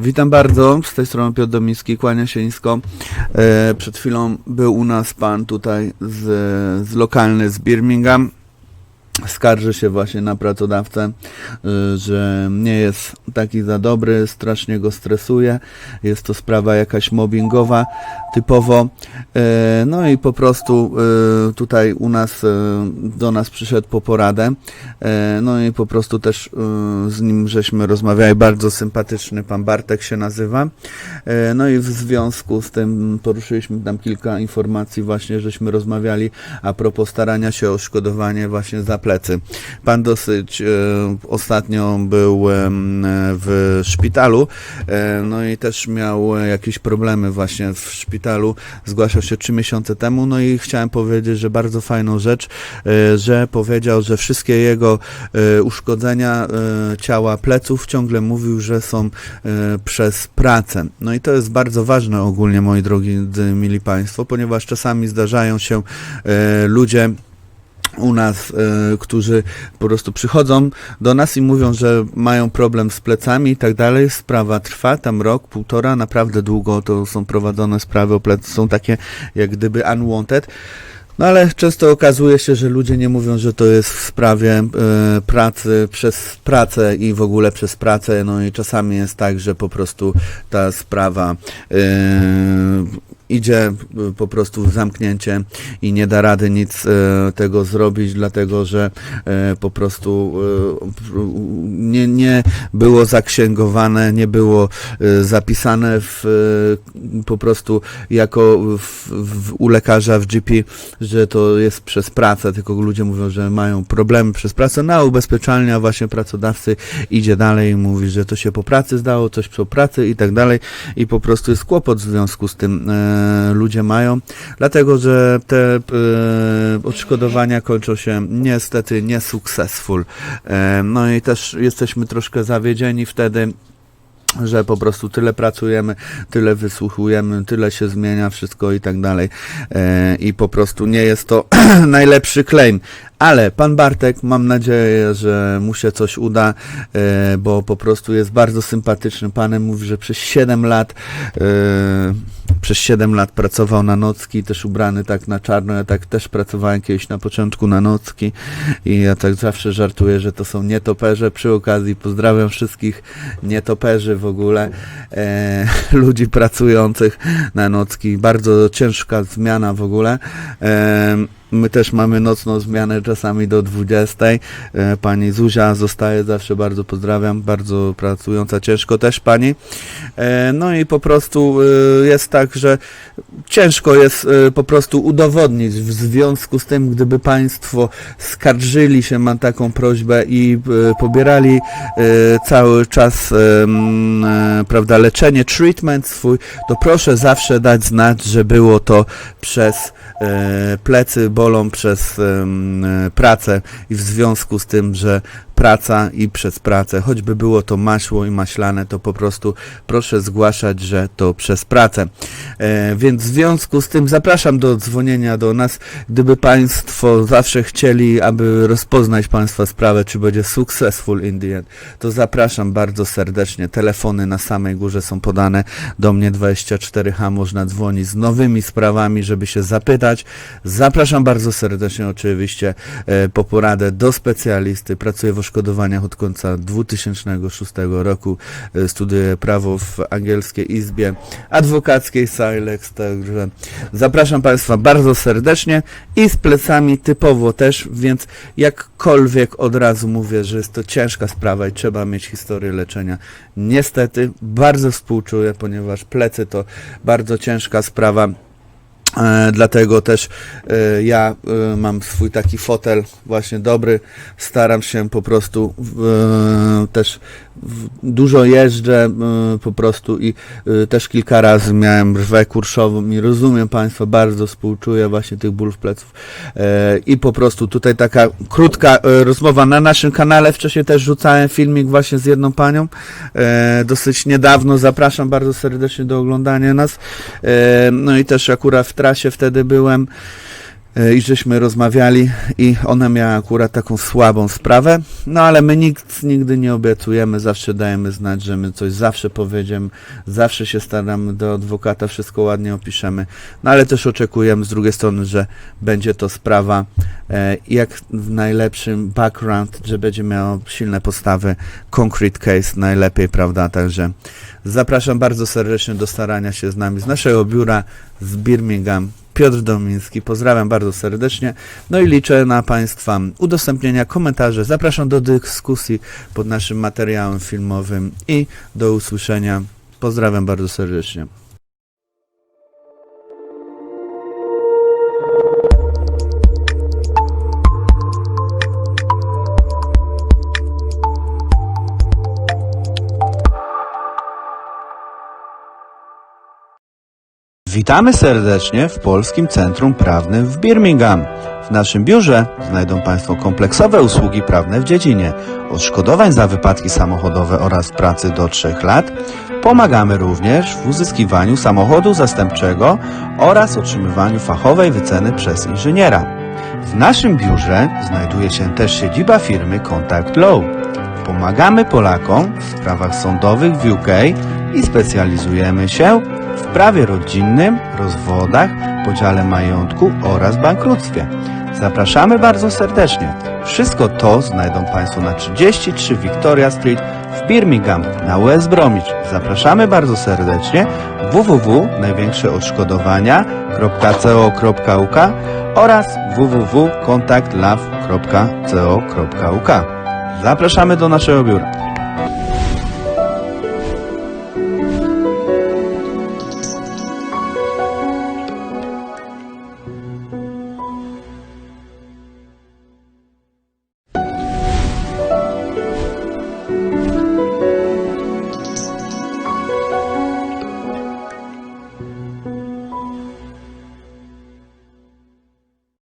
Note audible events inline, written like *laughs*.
Witam bardzo, z tej strony Piotr Domiński, kłania się nisko. E, przed chwilą był u nas pan tutaj z, z lokalny z Birmingham. Skarży się właśnie na pracodawcę, y, że nie jest taki za dobry, strasznie go stresuje. Jest to sprawa jakaś mobbingowa typowo. E, No i po prostu y, tutaj u nas, y, do nas przyszedł po poradę. E, No i po prostu też z nim żeśmy rozmawiali. Bardzo sympatyczny pan Bartek się nazywa. E, No i w związku z tym poruszyliśmy tam kilka informacji właśnie, żeśmy rozmawiali a propos starania się o odszkodowanie właśnie za plecy. Pan dosyć e, ostatnio był em, w szpitalu, e, no i też miał e, jakieś problemy właśnie w szpitalu. Zgłaszał się trzy miesiące temu, no i chciałem powiedzieć, że bardzo fajną rzecz, e, że powiedział, że wszystkie jego e, uszkodzenia e, ciała pleców ciągle mówił, że są e, przez pracę. No i to jest bardzo ważne ogólnie, moi drogi, mili Państwo, ponieważ czasami zdarzają się e, ludzie, u nas, e, którzy po prostu przychodzą do nas i mówią, że mają problem z plecami i tak dalej. Sprawa trwa tam rok, półtora, naprawdę długo to są prowadzone sprawy o plecy, są takie jak gdyby unwanted. No ale często okazuje się, że ludzie nie mówią, że to jest w sprawie e, pracy przez pracę i w ogóle przez pracę. No i czasami jest tak, że po prostu ta sprawa e, idzie e, po prostu w zamknięcie i nie da rady nic e, tego zrobić, dlatego że e, po prostu nie, nie było zaksięgowane, nie było zapisane w, po prostu jako w, w, u lekarza w GP, że to jest przez pracę, tylko ludzie mówią, że mają problemy przez pracę, no a ubezpieczalnia właśnie pracodawcy idzie dalej i mówi, że to się po pracy zdało, coś po pracy i tak dalej. I po prostu jest kłopot w związku z tym ludzie mają, dlatego że te e, odszkodowania kończą się niestety niesuccessful. E, no i też jesteśmy troszkę zawiedzieni wtedy, że po prostu tyle pracujemy, tyle wysłuchujemy, tyle się zmienia wszystko i tak dalej. E, I po prostu nie jest to *clears throat* najlepszy claim. Ale pan Bartek, mam nadzieję, że mu się coś uda, bo po prostu jest bardzo sympatycznym panem. Mówi, że przez 7 lat przez 7 lat pracował na nocki, też ubrany tak na czarno. Ja tak też pracowałem kiedyś na początku na nocki i ja tak zawsze żartuję, że to są nietoperze. Przy okazji pozdrawiam wszystkich nietoperzy w ogóle, e, *laughs* ludzi pracujących na nocki. Bardzo ciężka zmiana w ogóle. E, My też mamy nocną zmianę czasami do 20. E, Pani Zuzia zostaje zawsze bardzo pozdrawiam, bardzo pracująca ciężko też pani. E, No i po prostu e, jest tak, że ciężko jest po prostu udowodnić w związku z tym, gdyby Państwo skarżyli się, mam taką prośbę i pobierali cały czas prawda, leczenie, treatment swój, to proszę zawsze dać znać, że było to przez plecy bolą przez e, pracę i w związku z tym, że praca i przez pracę, choćby było to maśło i maślane, to po prostu proszę zgłaszać, że to przez pracę. E, więc w związku z tym zapraszam do dzwonienia do nas, gdyby Państwo zawsze chcieli, aby rozpoznać Państwa sprawę, czy będzie successful in the end, to zapraszam bardzo serdecznie. Telefony na samej górze są podane do mnie 24H, można dzwonić z nowymi sprawami, żeby się zapytać. Zapraszam bardzo serdecznie oczywiście e, po poradę do specjalisty. Pracuję w oszkodowaniach od końca 2006 roku. E, Studiuję prawo w angielskiej izbie adwokackiej Silex, także zapraszam Państwa bardzo serdecznie i z plecami typowo też, więc jakkolwiek od razu mówię, że jest to ciężka sprawa i trzeba mieć historię leczenia. Niestety bardzo współczuję, ponieważ plecy to bardzo ciężka sprawa. E, dlatego też e, ja e, mam swój taki fotel właśnie dobry, staram się po prostu też dużo jeżdżę po prostu i też kilka razy miałem rwę kurszową i rozumiem Państwa, bardzo współczuję właśnie tych bólów pleców. I po prostu tutaj taka krótka rozmowa na naszym kanale, wcześniej też rzucałem filmik właśnie z jedną panią, dosyć niedawno, zapraszam bardzo serdecznie do oglądania nas, no i też akurat w trasie wtedy byłem, i żeśmy rozmawiali i ona miała akurat taką słabą sprawę, no ale my nikt nigdy nie obiecujemy, zawsze dajemy znać, że my coś zawsze powiedziemy, zawsze się staramy do adwokata, wszystko ładnie opiszemy, no ale też oczekujemy z drugiej strony, że będzie to sprawa e, jak w najlepszym background, że będzie miało silne postawy, concrete case najlepiej, prawda, także zapraszam bardzo serdecznie do starania się z nami z naszego biura z Birmingham. Piotr Domiński, pozdrawiam bardzo serdecznie. No i liczę na Państwa udostępnienia, komentarze. Zapraszam do dyskusji pod naszym materiałem filmowym i do usłyszenia. Pozdrawiam bardzo serdecznie. Witamy serdecznie w Polskim Centrum Prawnym w Birmingham. W naszym biurze znajdą Państwo kompleksowe usługi prawne w dziedzinie odszkodowań za wypadki samochodowe oraz pracy do 3 lat. Pomagamy również w uzyskiwaniu samochodu zastępczego oraz otrzymywaniu fachowej wyceny przez inżyniera. W naszym biurze znajduje się też siedziba firmy Contact Law. Pomagamy Polakom w sprawach sądowych w UK i specjalizujemy się w prawie rodzinnym, rozwodach, podziale majątku oraz bankructwie. Zapraszamy bardzo serdecznie. Wszystko to znajdą Państwo na 33 Victoria Street w Birmingham na West Bromwich. Zapraszamy bardzo serdecznie www.największeodszkodowania.co.uk oraz www.contactlove.co.uk. Zapraszamy do naszego biura.